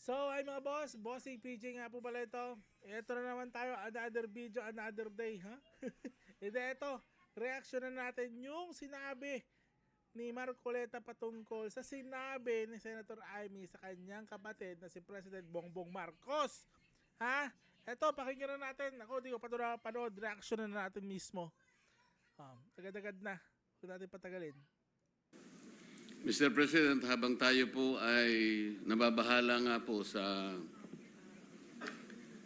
So, ay mga boss, bossing PJ nga po pala ito. Ito na naman tayo, another video, another day, ha? Hindi, ito, reaction na natin yung sinabi ni Marcoleta patungkol sa sinabi ni Senator Amy sa kanyang kapatid na si President Bongbong Marcos. Ha? Ito, pakinggan na natin. Ako, di ko pa nakapanood. Reaction na natin mismo. Um, agad-agad na. Huwag natin patagalin. Mr. President, habang tayo po ay nababahala nga po sa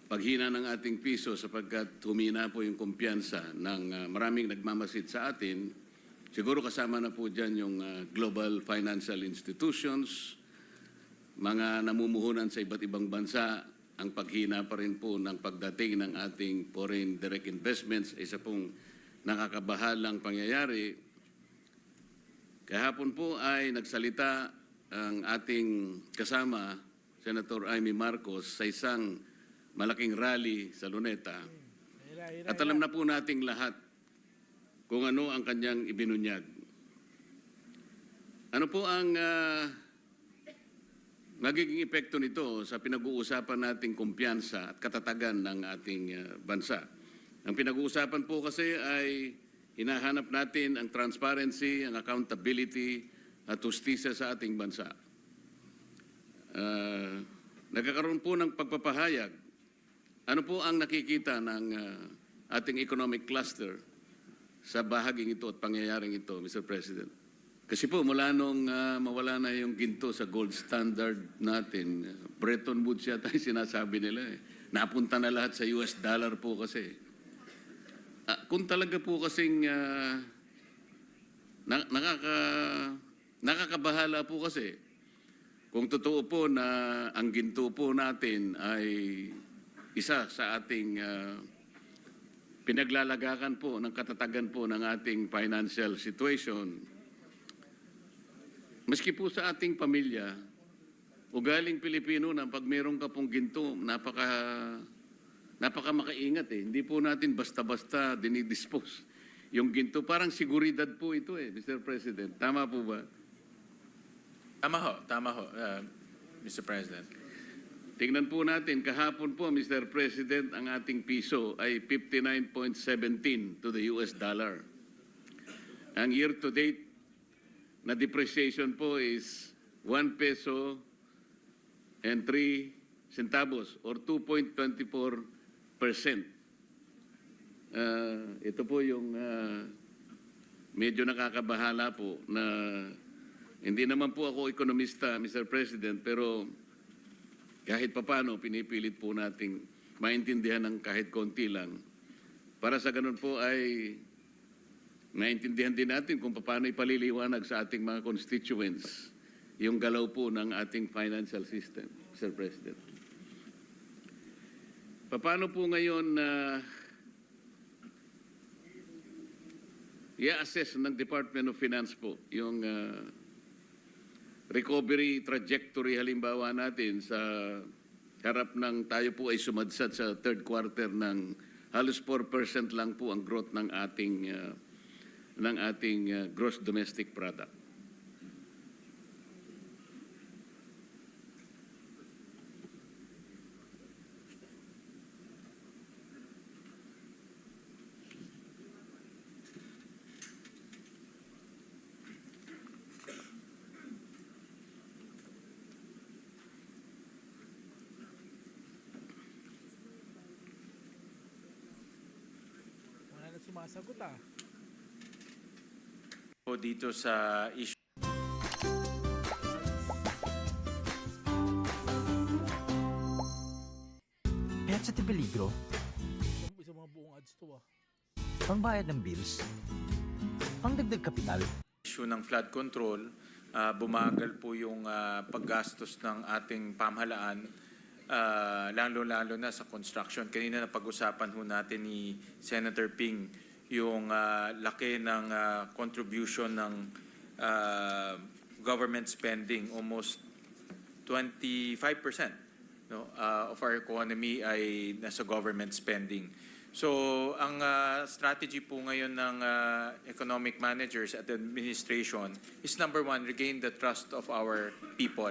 paghina ng ating piso sapagkat humina po yung kumpiyansa ng ah, maraming nagmamasid sa atin, siguro kasama na po dyan yung ah, global financial institutions, mga namumuhunan sa iba't ibang bansa, ang paghina pa rin po ng pagdating ng ating foreign direct investments, isa pong nakakabahalang pangyayari Kahapon po ay nagsalita ang ating kasama, Senator Amy Marcos, sa isang malaking rally sa Luneta. At alam na po nating lahat kung ano ang kanyang ibinunyag. Ano po ang ah, magiging epekto nito sa pinag-uusapan nating kumpiyansa at katatagan ng ating ah, bansa? Ang pinag-uusapan po kasi ay hinahanap natin ang transparency, ang accountability at justisya sa ating bansa. Ah, nagkakaroon po ng pagpapahayag. Ano po ang nakikita ng ah, ating economic cluster sa bahaging ito at pangyayaring ito, Mr. President? Kasi po, mula nung ah, mawala na yung ginto sa gold standard natin, Bretton Woods yata yung sinasabi nila eh. Napunta na lahat sa US dollar po kasi. Ah, kung talaga po kasing ah, na, nakaka, nakakabahala po kasi kung totoo po na ang ginto po natin ay isa sa ating ah, pinaglalagakan po ng katatagan po ng ating financial situation, maski po sa ating pamilya, ugaling Pilipino na pag meron ka pong ginto, napaka napaka makaingat eh. Hindi po natin basta-basta dinidispose yung ginto. Parang siguridad po ito eh, Mr. President. Tama po ba? Tama ho, tama ho, uh, Mr. President. Tingnan po natin, kahapon po, Mr. President, ang ating piso ay 59.17 to the US dollar. Ang year-to-date na depreciation po is 1 peso and 3 centavos or 2.24 Ah, ito po yung ah, medyo nakakabahala po na hindi naman po ako ekonomista, Mr. President, pero kahit papano, pinipilit po nating maintindihan ng kahit konti lang. Para sa ganun po ay maintindihan din natin kung paano ipaliliwanag sa ating mga constituents yung galaw po ng ating financial system, Mr. President. Paano po ngayon na i-assess ng Department of Finance po yung ah, recovery trajectory halimbawa natin sa harap ng tayo po ay sumadsad sa third quarter ng halos 4% lang po ang growth ng ating uh, ng ating uh, gross domestic product. Wala na sumasagot ah. Po dito sa issue Kahit sa peligro, Isang, isang mga buong ads to ah. pangbayad ng bills, pangdagdag kapital, issue ng flood control, ah, bumagal po yung ah, paggastos ng ating pamahalaan, ah, lalo-lalo na sa construction. Kanina na pag-usapan ho natin ni Senator Ping yung ah, laki ng ah, contribution ng ah, government spending, almost 25% no, uh, of our economy ay nasa government spending. So, ang uh, strategy po ngayon ng uh, economic managers at administration is number one, regain the trust of our people.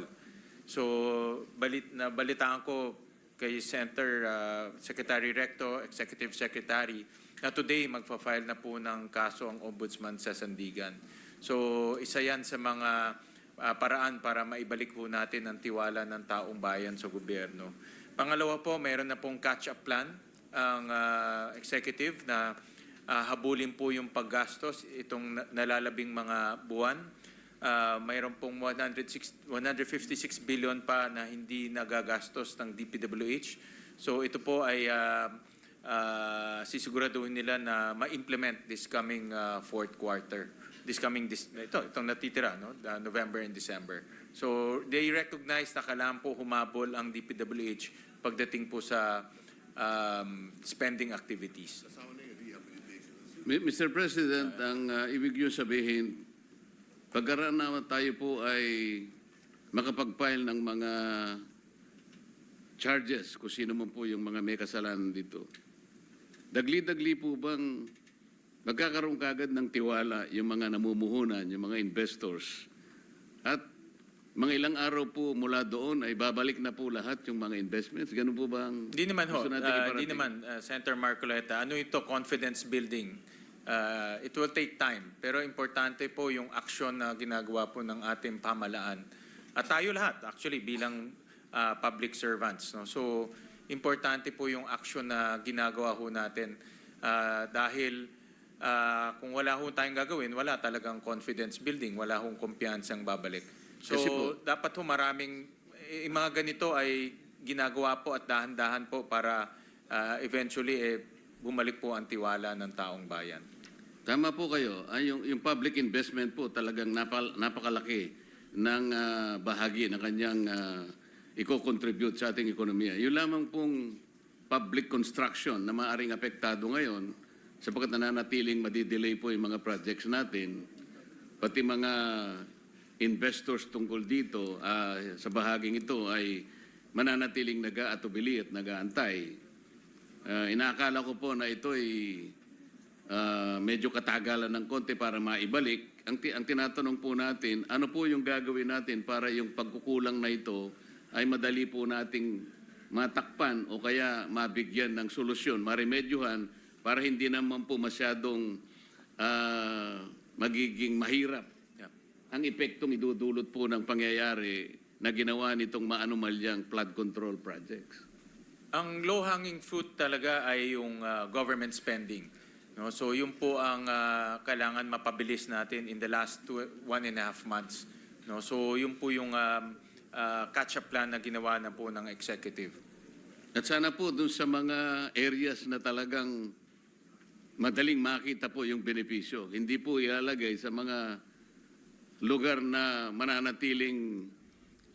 So, balit na balitaan ko kay Center uh, Secretary Recto, Executive Secretary, na today magfa-file na po ng kaso ang Ombudsman sa Sandigan. So, isa yan sa mga uh, paraan para maibalik po natin ang tiwala ng taong bayan sa gobyerno. Pangalawa po, mayroon na pong catch-up plan ang uh, executive na uh, habulin po yung paggastos itong na- nalalabing mga buwan. Uh, mayroon pong 106, 156 billion pa na hindi nagagastos ng DPWH. So ito po ay uh, uh, sisiguraduhin nila na ma-implement this coming uh, fourth quarter. This coming, this, ito, itong natitira, no? Uh, November and December. So they recognize na kailangan po humabol ang DPWH pagdating po sa um, spending activities. Mr. President, ang uh, ibig niyo sabihin, pagkaraan naman tayo po ay makapag-file ng mga charges kung sino man po yung mga may kasalanan dito. Dagli-dagli po bang magkakaroon kagad ng tiwala yung mga namumuhunan, yung mga investors. At mga ilang araw po mula doon ay babalik na po lahat yung mga investments. Ganun po ba ang Hindi naman ho, natin ah, hindi naman, uh, Senator Marcoleta. Ano ito, confidence building? Uh, it will take time, pero importante po yung aksyon na ginagawa po ng ating pamalaan. At tayo lahat, actually, bilang ah, public servants. No? So, importante po yung aksyon na ginagawa ho natin. Ah, dahil ah, kung wala ho tayong gagawin, wala talagang confidence building, wala hong kumpiyansang babalik. So, po- dapat ho maraming, eh, yung mga ganito ay ginagawa po at dahan-dahan po para ah, eventually eh, bumalik po ang tiwala ng taong bayan. Tama po kayo. Ay, yung, yung public investment po talagang napal, napakalaki ng ah, bahagi na kanyang uh, i-contribute sa ating ekonomiya. Yung lamang pong public construction na maaring apektado ngayon sapagkat nananatiling madidelay po yung mga projects natin, pati mga investors tungkol dito ah, sa bahaging ito ay mananatiling nag-aatubili at nag-aantay. Ah, inaakala ko po na ito ay ah, medyo katagalan ng konti para maibalik. Ang, ang tinatanong po natin, ano po yung gagawin natin para yung pagkukulang na ito ay madali po nating matakpan o kaya mabigyan ng solusyon, maremedyohan para hindi naman po masyadong ah, magiging mahirap ang epektong idudulot po ng pangyayari na ginawa nitong maanumalyang flood control projects. Ang low-hanging fruit talaga ay yung ah, government spending. No? So yun po ang ah, kailangan mapabilis natin in the last two, one and a half months. No? So yun po yung um, ah, catch-up plan na ginawa na po ng executive. At sana po dun sa mga areas na talagang madaling makita po yung benepisyo. Hindi po ilalagay sa mga lugar na mananatiling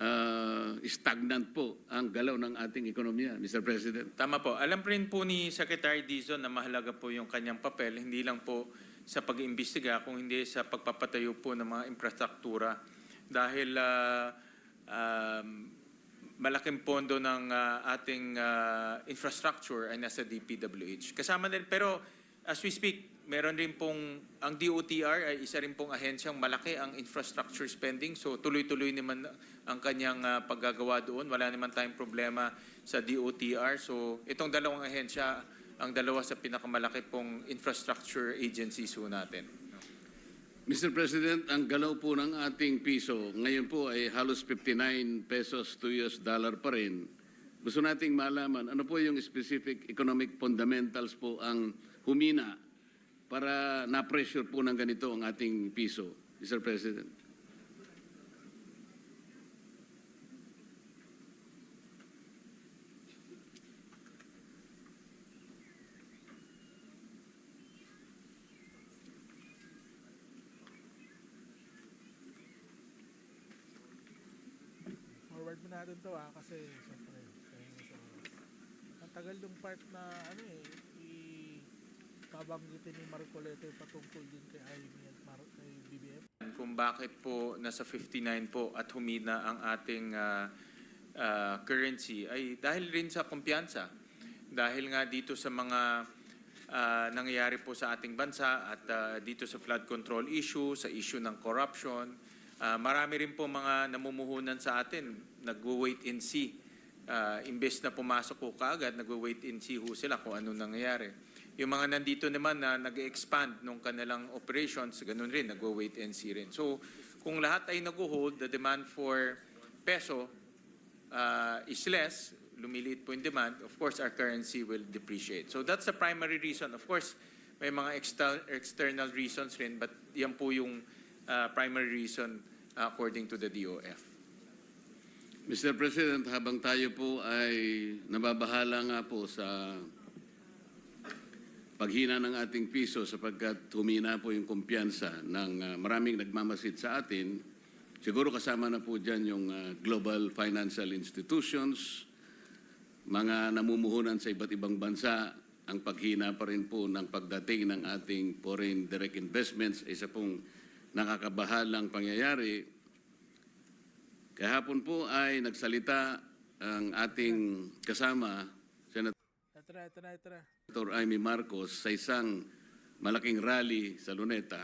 ah, stagnant po ang galaw ng ating ekonomiya, Mr. President. Tama po. Alam rin po ni Secretary Dizon na mahalaga po yung kanyang papel, hindi lang po sa pag-iimbestiga, kung hindi sa pagpapatayo po ng mga infrastruktura. Dahil ah, um, malaking pondo ng ah, ating ah, infrastructure ay nasa DPWH. Kasama din, pero as we speak, meron rin pong, ang DOTR ay isa rin pong ahensyang malaki ang infrastructure spending. So tuloy-tuloy naman ang kanyang ah, paggagawa doon. Wala naman tayong problema sa DOTR. So itong dalawang ahensya, ang dalawa sa pinakamalaki pong infrastructure agencies ho natin. Mr. President, ang galaw po ng ating piso ngayon po ay halos 59 pesos to US dollar pa rin. Gusto nating malaman ano po yung specific economic fundamentals po ang humina para na-pressure po ng ganito ang ating piso, Mr. President. Forward mo natin to ah, kasi siyempre, kaya so, ang tagal yung part na ano eh, i babanggitin ni Marcoleta yung patungkol din kay Ivy at Mar- kay BBM. Kung bakit po nasa 59 po at humina ang ating ah, ah, currency ay dahil rin sa kumpiyansa. Dahil nga dito sa mga ah, nangyayari po sa ating bansa at ah, dito sa flood control issue, sa issue ng corruption, Ah, marami rin po mga namumuhunan sa atin, nagwo-wait and see. Ah, imbes na pumasok ko kaagad, nagwo-wait and see ho sila kung ano nangyayari. Yung mga nandito naman na nag-expand nung kanilang operations, ganun rin, nagwo-wait and see rin. So, kung lahat ay nag-hold, the demand for peso uh, is less, lumiliit po yung demand, of course, our currency will depreciate. So that's the primary reason. Of course, may mga exter- external reasons rin, but yan po yung uh, primary reason uh, according to the DOF. Mr. President, habang tayo po ay nababahala nga po sa paghina ng ating piso sapagkat humina po yung kumpiyansa ng ah, maraming nagmamasid sa atin, siguro kasama na po dyan yung ah, global financial institutions, mga namumuhunan sa iba't ibang bansa, ang paghina pa rin po ng pagdating ng ating foreign direct investments, isa pong nakakabahalang pangyayari. Kahapon po ay nagsalita ang ating kasama, Senator ito na. Amy Marcos, sa isang malaking rally sa Luneta.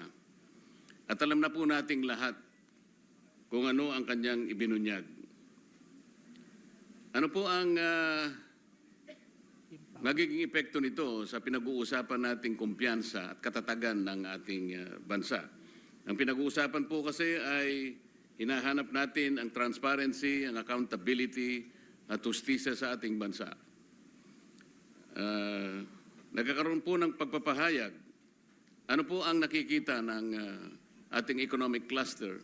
At alam na po nating lahat kung ano ang kanyang ibinunyag. Ano po ang ah, magiging epekto nito sa pinag-uusapan nating kumpiyansa at katatagan ng ating ah, bansa? Ang pinag-uusapan po kasi ay hinahanap natin ang transparency, ang accountability at justisya sa ating bansa. Ah, nagkakaroon po ng pagpapahayag. Ano po ang nakikita ng ah, ating economic cluster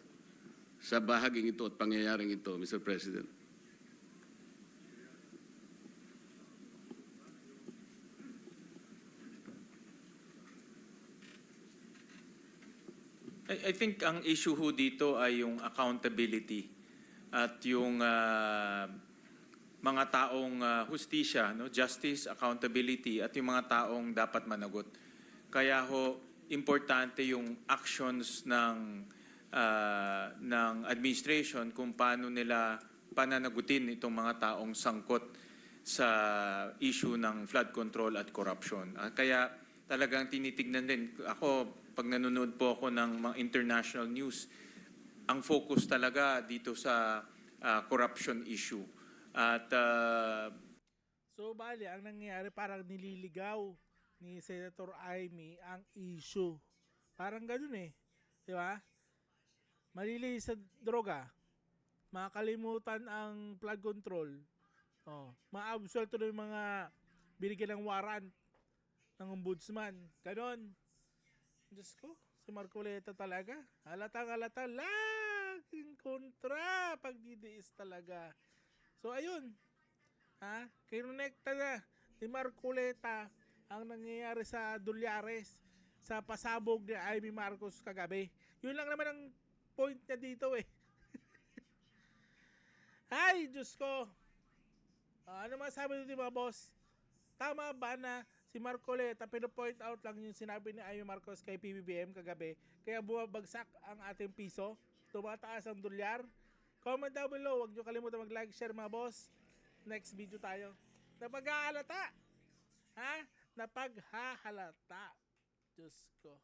sa bahaging ito at pangyayaring ito, Mr. President? I, I think ang issue ho dito ay yung accountability at yung ah, mga taong ah, hustisya, no? justice, accountability at yung mga taong dapat managot. Kaya ho, importante yung actions ng ah, ng administration kung paano nila pananagutin itong mga taong sangkot sa issue ng flood control at corruption. Ah, kaya talagang tinitignan din. Ako, pag nanonood po ako ng mga international news, ang focus talaga dito sa ah, corruption issue. At ah, So, bali, ang nangyayari parang nililigaw ni Senator Amy ang issue. Parang ganun eh. Di ba? Malili sa droga. Makakalimutan ang flood control. Oh, ma-absolto ng mga binigyan ng warrant ng ombudsman. Ganon. Diyos ko, si Marcoleta talaga. Halatang halata, laging kontra pagdidiis talaga. So, ayun. Ha? Kinonekta na ni Marcoleta ang nangyayari sa Dulyares sa pasabog ni Amy Marcos kagabi. Yun lang naman ang point niya dito eh. Ay, Diyos ko. Ah, ano masabi dito mga boss? Tama ba na si Marcoleta pino-point out lang yung sinabi ni Amy Marcos kay PBBM kagabi kaya bumabagsak ang ating piso? Tumataas ang dolyar? Comment down below. Huwag nyo kalimutan mag-like, share mga boss. Next video tayo. Napaghahalata. Ha? Napaghahalata. Diyos ko.